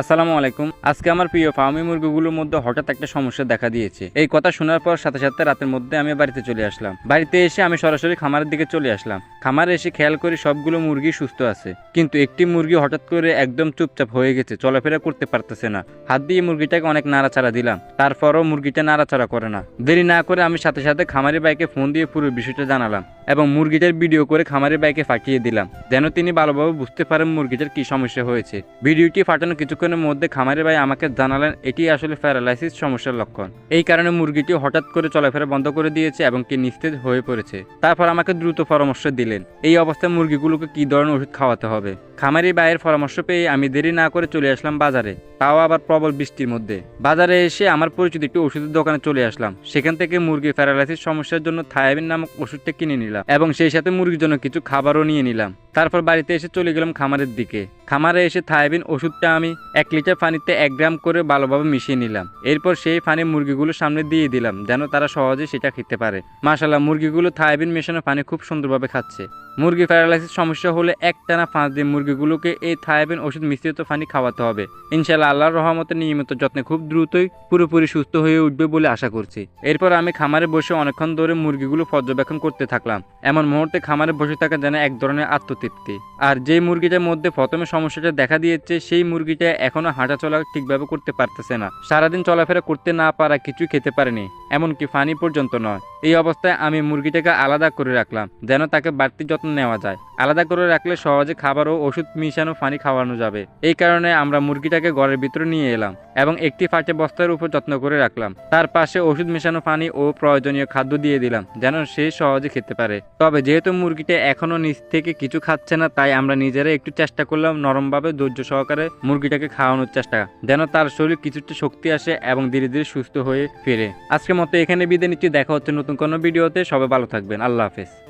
আসসালামু আলাইকুম। আজকে আমার প্রিয় ফার্মি মুরগিগুলোর মধ্যে হঠাৎ একটা সমস্যা দেখা দিয়েছে। এই কথা শোনার পর সাথে সাথে রাতের মধ্যে আমি বাড়িতে চলে আসলাম। বাড়িতে এসে আমি সরাসরি খামারের দিকে চলে আসলাম। খামারে এসে খেয়াল করি সবগুলো মুরগি সুস্থ আছে। কিন্তু একটি মুরগি হঠাৎ করে একদম চুপচাপ হয়ে গেছে, চলাফেরা করতে পারতেছে না। হাত দিয়ে মুরগিটাকে অনেক নাড়াচাড়া দিলাম। তারপরও মুরগিটা নাড়াচাড়া করে না। দেরি না করে আমি সাথে সাথে খামারি বাইকে ফোন দিয়ে পুরো বিষয়টা জানালাম এবং মুরগিটার ভিডিও করে খামারি বাইকে পাঠিয়ে দিলাম, যেন তিনি ভালোভাবে বুঝতে পারেন মুরগিটার কি সমস্যা হয়েছে। ভিডিওটি ফাটানো কিছুক্ষণের মধ্যে খামারি ভাই আমাকে জানালেন, এটি আসলে প্যারালাইসিস সমস্যার লক্ষণ। এই কারণে মুরগিটি হঠাৎ করে চলাফেরা বন্ধ করে দিয়েছে এবং কি নিস্তেজ হয়ে পড়েছে। তারপর আমাকে দ্রুত পরামর্শ দিলেন। এই অবস্থায় মুরগিগুলোকে কি ধরনের ওষুধ খাওয়াতে হবে? খামারি ভাইয়ের পরামর্শ পেয়ে আমি দেরি না করে চলে আসলাম বাজারে। তাও আবার প্রবল বৃষ্টির মধ্যে। বাজারে এসে আমার পরিচিত একটি ওষুধের দোকানে চলে আসলাম। সেখান থেকে মুরগি প্যারালাইসিস সমস্যার জন্য থায়াবিন নামক ওষুধটা কিনে নিলাম এবং সেই সাথে মুরগির জন্য কিছু খাবারও নিয়ে নিলাম। তারপর বাড়িতে এসে চলে গেলাম খামারের দিকে। খামারে এসে থায়াবিন ওষুধটা আমি এক লিটার পানিতে এক গ্রাম করে ভালোভাবে মিশিয়ে নিলাম। এরপর সেই পানি মুরগিগুলোর সামনে দিয়ে দিলাম, যেন তারা সহজে সেটা খেতে পারে। মাশাল্লাহ মুরগিগুলো থায়াবিন মেশানো পানি খুব সুন্দরভাবে খাচ্ছে। মুরগি প্যারালাইসিস সমস্যা হলে একটানা পাঁচ দিন মুরগিগুলোকে এই থায়াবিন ওষুধ মিশ্রিত পানি খাওয়াতে হবে। ইনশাল্লাহ আল্লাহর রহমতে নিয়মিত যত্নে খুব দ্রুতই পুরোপুরি সুস্থ হয়ে উঠবে বলে আশা করছি। এরপর আমি খামারে বসে অনেকক্ষণ ধরে মুরগিগুলো পর্যবেক্ষণ করতে থাকলাম। এমন মুহূর্তে খামারে বসে থাকা যেন এক ধরনের আত্মতৃপ্তি। আর যেই মুরগিটার মধ্যে প্রথমে সমস্যাটা দেখা দিয়েছে, সেই মুরগিটা এখনও হাঁটাচলা ঠিকভাবে করতে পারতেছে না। সারাদিন চলাফেরা করতে না পারা কিছুই খেতে পারেনি, এমনকি ফানি পর্যন্ত নয়। এই অবস্থায় আমি মুরগিটাকে আলাদা করে রাখলাম, যেন তাকে বাড়তি যত্ন নেওয়া যায়। আলাদা করে রাখলে সহজে খাবার ও ওষুধ মিশানো পানি খাওয়ানো যাবে। এই কারণে আমরা মুরগিটাকে ঘরের ভিতরে নিয়ে এলাম এবং একটি ফাটে বস্তার উপর যত্ন করে রাখলাম। তার পাশে ওষুধ মেশানো পানি ও প্রয়োজনীয় খাদ্য দিয়ে দিলাম, যেন সে সহজে খেতে পারে। তবে যেহেতু মুরগিটা এখনও নিচ থেকে কিছু খাচ্ছে না, তাই আমরা নিজেরা একটু চেষ্টা করলাম নরমভাবে ধৈর্য সহকারে মুরগিটাকে খাওয়ানোর চেষ্টা, যেন তার শরীর কিছুটা শক্তি আসে এবং ধীরে ধীরে সুস্থ হয়ে ফিরে। আজকের মতো এখানে বিদায় নিচ্ছি, দেখা হচ্ছে নতুন কোনো ভিডিওতে সবাই ভালো থাকবেন। আল্লাহ হাফেজ।